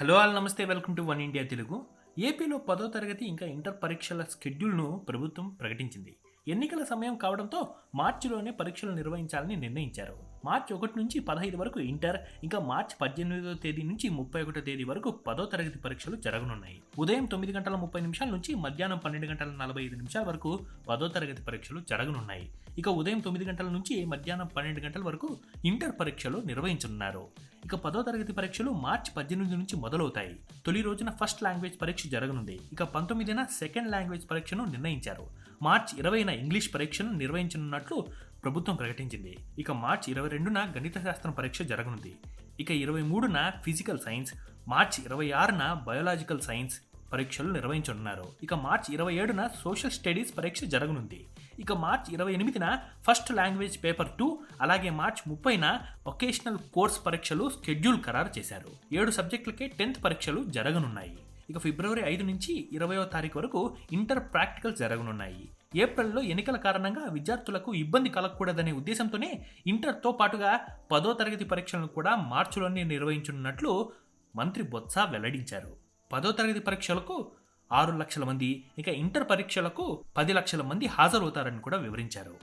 Hello all నమస్తే welcome to one India Telugu. ఏపీలో పదో తరగతి ఇంకా ఇంటర్ పరీక్షల షెడ్యూల్ను ప్రభుత్వం ప్రకటించింది. ఎన్నికల సమయం కావడంతో మార్చిలోనే పరీక్షలు నిర్వహించాలని నిర్ణయించారు. మార్చి ఒకటి నుంచి పదహైదు వరకు ఇంటర్ ఇంకా మార్చి పద్దెనిమిదో తేదీ నుంచి ముప్పై ఒకటో తేదీ వరకు పదో తరగతి పరీక్షలు జరగనున్నాయి. ఉదయం తొమ్మిది గంటల ముప్పై నిమిషాల నుంచి మధ్యాహ్నం పన్నెండు గంటల నలభై ఐదు నిమిషాల వరకు పదో తరగతి పరీక్షలు జరగనున్నాయి. ఇక ఉదయం తొమ్మిది గంటల నుంచి మధ్యాహ్నం పన్నెండు గంటల వరకు ఇంటర్ పరీక్షలు నిర్వహించనున్నారు. ఇక పదో తరగతి పరీక్షలు మార్చి పద్దెనిమిది నుంచి మొదలవుతాయి. తొలి రోజున ఫస్ట్ లాంగ్వేజ్ పరీక్ష జరగనుంది. ఇక పంతొమ్మిదిన సెకండ్ లాంగ్వేజ్ పరీక్షను నిర్ణయించారు. మార్చి ఇరవైన ఇంగ్లీష్ పరీక్షను నిర్వహించనున్నట్లు ప్రభుత్వం ప్రకటించింది. ఇక మార్చి ఇరవై రెండున గణిత శాస్త్రం పరీక్ష జరగనుంది. ఇక ఇరవై మూడున ఫిజికల్ సైన్స్ మార్చి ఇరవై ఆరున బయోలాజికల్ సైన్స్ పరీక్షలు నిర్వహించనున్నారు. ఇక మార్చి ఇరవై ఏడున సోషల్ స్టడీస్ పరీక్ష జరగనుంది. ఇక మార్చి ఇరవై ఎనిమిదిన ఫస్ట్ లాంగ్వేజ్ పేపర్ టూ అలాగే మార్చి ముప్పైన వొకేషనల్ కోర్స్ పరీక్షలు స్కెడ్యూల్ ఖరారు చేశారు. ఏడు సబ్జెక్టులకే టెన్త్ పరీక్షలు జరగనున్నాయి. ఇక ఫిబ్రవరి ఐదు నుంచి ఇరవయో తారీఖు వరకు ఇంటర్ ప్రాక్టికల్స్ జరగనున్నాయి. ఏప్రిల్లో ఎన్నికల కారణంగా విద్యార్థులకు ఇబ్బంది కలగకూడదనే ఉద్దేశంతోనే ఇంటర్తో పాటుగా పదో తరగతి పరీక్షలను కూడా మార్చిలోనే నిర్వహించనున్నట్లు మంత్రి బొత్స వెల్లడించారు. పదో తరగతి పరీక్షలకు ఆరు లక్షల మంది ఇక ఇంటర్ పరీక్షలకు పది లక్షల మంది హాజరవుతారని కూడా వివరించారు.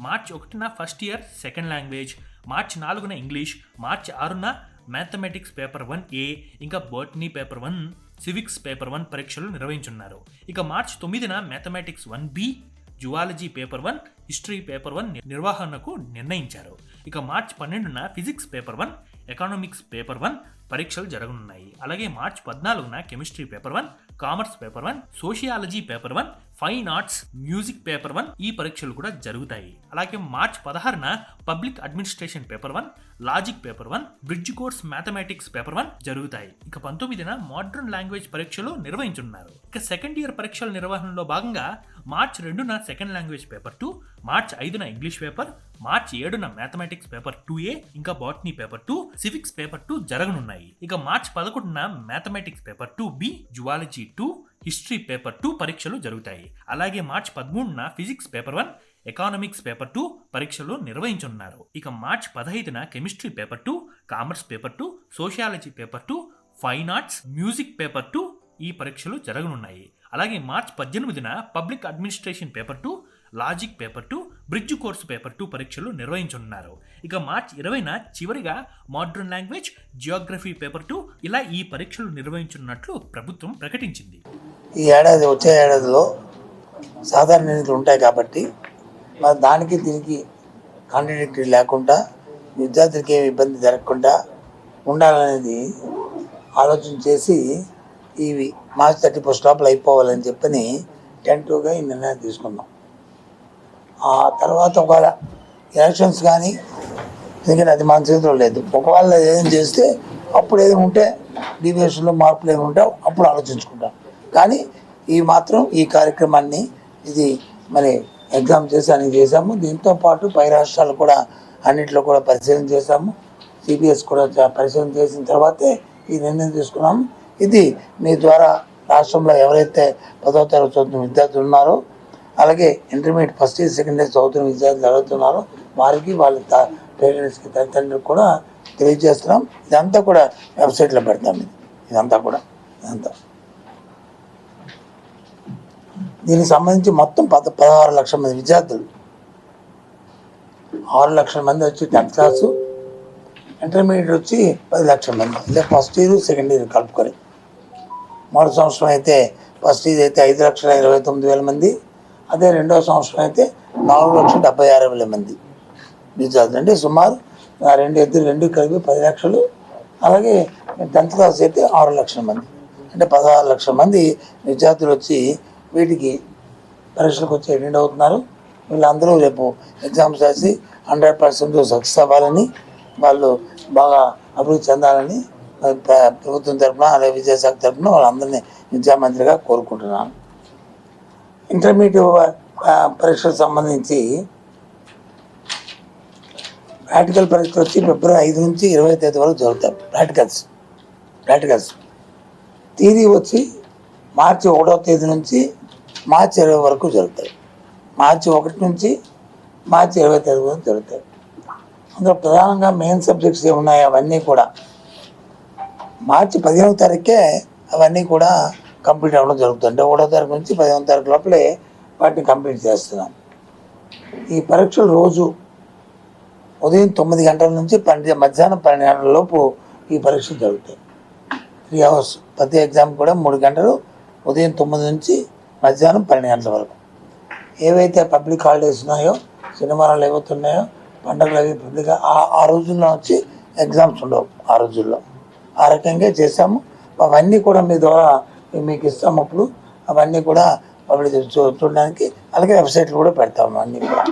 మార్చి ఒకటిన first year second language March నాలుగున ఇంగ్లీష్ మార్చ్ ఆరున మ్యాథమెటిక్స్ పేపర్ వన్ ఏ ఇంకా botany paper one civics paper one పరీక్షలు నిర్వహించున్నారు ఇక మార్చ్ తొమ్మిదిన mathematics one B zoology paper one history paper one నిర్వహణకు నిర్ణయించారు. ఇక మార్చి పన్నెండున physics paper one economics paper one పరీక్షలు జరగనున్నాయి. అలాగే మార్చి పద్నాలుగున chemistry paper one commerce paper one sociology paper one fine arts music paper one ఈ పరీక్షలు కూడా జరుగుతాయి. అలాగే మార్చ్ పదహారున public administration paper one logic paper one bridge course mathematics paper one జరుగుతాయి. ఇక పంతొమ్మిదిన మోడర్న్ లాంగ్వేజ్ పరీక్షలు నిర్వహించున్నారు ఇక సెకండ్ ఇయర్ పరీక్షల నిర్వహణలో భాగంగా మార్చ్ రెండున second language paper two March ఐదున ఇంగ్లీష్ పేపర్ మార్చ్ ఏడున మ్యాథమెటిక్స్ పేపర్ టూ ఏ ఇంకా botany paper two civics paper two జరగనున్నాయి. ఇక మార్చ్ పదకొండున mathematics paper two B zoology two history paper two పరీక్షలు జరుగుతాయి. అలాగే మార్చ్ పదమూడున physics paper one economics paper two పరీక్షలు నిర్వహించనున్నారు. ఇక March పదహైదున chemistry paper two commerce paper two sociology paper two fine arts music paper two ఈ పరీక్షలు జరగనున్నాయి. అలాగే మార్చ్ పద్దెనిమిదిన public administration paper two logic paper two bridge course paper two పరీక్షలు నిర్వహించనున్నారు. ఇక మార్చ్ ఇరవైన చివరిగా modern language geography paper two ఇలా ఈ పరీక్షలు నిర్వహించనున్నట్లు ప్రభుత్వం ప్రకటించింది. ఈ ఏడాది వచ్చే ఏడాదిలో సాధారణ ఎన్నికలు ఉంటాయి కాబట్టి మరి దానికి దీనికి కాంట్రడిక్టరీ లేకుండా విద్యార్థులకి ఏమి ఇబ్బంది జరగకుండా ఉండాలనేది ఆలోచన చేసి ఇవి మార్చ్ థర్టీ ఫస్ట్ లోపల అయిపోవాలని చెప్పని టెంటివ్గా ఈ నిర్ణయం తీసుకున్నాం. ఆ తర్వాత ఒకవేళ ఎలక్షన్స్ కానీ ఎందుకంటే అది మన చేతిలో లేదు. ఒకవేళ ఏం చేస్తే అప్పుడు ఏదైనా ఉంటే డివియేషన్లో మార్పులు ఏమి ఉంటే అప్పుడు ఆలోచించుకుంటాం. కానీ ఈ మాత్రం ఈ కార్యక్రమాన్ని ఇది మరి ఎగ్జామ్ చేసి అని చేశాము. దీంతో పాటు పై రాష్ట్రాలు కూడా అన్నింటిలో కూడా పరిశీలన చేశాము. సిబిఎస్ కూడా పరిశీలన చేసిన తర్వాతే ఈ నిర్ణయం తీసుకున్నాము. ఇది మీ ద్వారా రాష్ట్రంలో ఎవరైతే పదో తరగతి చదువుతున్న విద్యార్థులు ఉన్నారో అలాగే intermediate first year second year చదువుతున్న విద్యార్థులు ఎవరైతున్నారో వారికి వాళ్ళ పేరెంట్స్కి తల్లిదండ్రులకు కూడా తెలియజేస్తున్నాం. ఇదంతా కూడా వెబ్సైట్లో పెడతాం ఇది. ఇదంతా కూడా. ఇదంతా. దీనికి సంబంధించి మొత్తం పద పదహారు లక్షల మంది విద్యార్థులు. ఆరు లక్షల మంది వచ్చి టెన్త్ క్లాసు. ఇంటర్మీడియట్ వచ్చి పది లక్షల మంది. అంటే ఫస్ట్ ఇయర్ సెకండ్ ఇయర్ కలుపుకొని. మరో సంవత్సరం అయితే ఫస్ట్ ఇయర్ అయితే ఐదు లక్షల ఇరవై తొమ్మిది వేల మంది. అదే రెండో సంవత్సరం అయితే నాలుగు లక్షల డెబ్బై ఆరు వేల మంది. విద్యార్థులు అంటే సుమారు రెండు ఇద్దరు రెండు కలిపి పది లక్షలు. అలాగే టెన్త్ క్లాస్ అయితే ఆరు లక్షల మంది. అంటే పదహారు లక్షల మంది విద్యార్థులు వచ్చి వీటికి పరీక్షలకు వచ్చి అటెండ్ అవుతున్నారు. వీళ్ళందరూ రేపు ఎగ్జామ్స్ రాసి హండ్రెడ్ పర్సెంట్ సక్సెస్ అవ్వాలని వాళ్ళు బాగా అభివృద్ధి చెందాలని ప్రభుత్వం తరఫున అలాగే విద్యాశాఖ తరఫున వాళ్ళందరినీ విద్యామంత్రిగా కోరుకుంటున్నాను. ఇంటర్మీడియట్ పరీక్షకు సంబంధించి ప్రాక్టికల్ పరీక్షలు వచ్చి ఫిబ్రవరి ఐదు నుంచి ఇరవై తేదీ వరకు జరుగుతాయి. ప్రాక్టికల్స్ ప్రాక్టికల్స్ థియరీ వచ్చి మార్చి ఒకటో తేదీ నుంచి మార్చి ఇరవై వరకు జరుగుతాయి. మార్చి ఒకటి నుంచి మార్చి ఇరవై తేదీ వరకు జరుగుతాయి. అందులో ప్రధానంగా మెయిన్ సబ్జెక్ట్స్ ఏమున్నాయి? అవన్నీ కూడా మార్చి పదిహేనవ తారీఖే అవన్నీ కూడా కంప్లీట్ అవ్వడం జరుగుతుంది. అంటే ఒకటో తారీఖు నుంచి పదిహేను తారీఖు లోపలే వాటిని కంప్లీట్ చేస్తున్నాం. ఈ పరీక్షలు రోజు ఉదయం తొమ్మిది గంటల నుంచి పన్నెండు మధ్యాహ్నం పన్నెండు గంటల లోపు ఈ పరీక్షలు జరుగుతాయి. త్రీ అవర్స్ ప్రతి ఎగ్జామ్ కూడా మూడు గంటలు ఉదయం తొమ్మిది నుంచి మధ్యాహ్నం పన్నెండు గంటల వరకు. ఏవైతే పబ్లిక్ హాలిడేస్ ఉన్నాయో సినిమాలు ఏవైతున్నాయో పండుగలు అవి పబ్లిక్ ఆ- ఆ రోజుల్లో వచ్చి ఎగ్జామ్స్ ఉండవు. ఆ రోజుల్లో ఆ రకంగా చేసాము అవన్నీ కూడా మీ ద్వారా మీకు ఇస్తాం అప్పుడు అవన్నీ కూడా పబ్లిక్ చూ- చూడడానికి అలాగే వెబ్సైట్లు కూడా పెడతాము అన్నీ కూడా.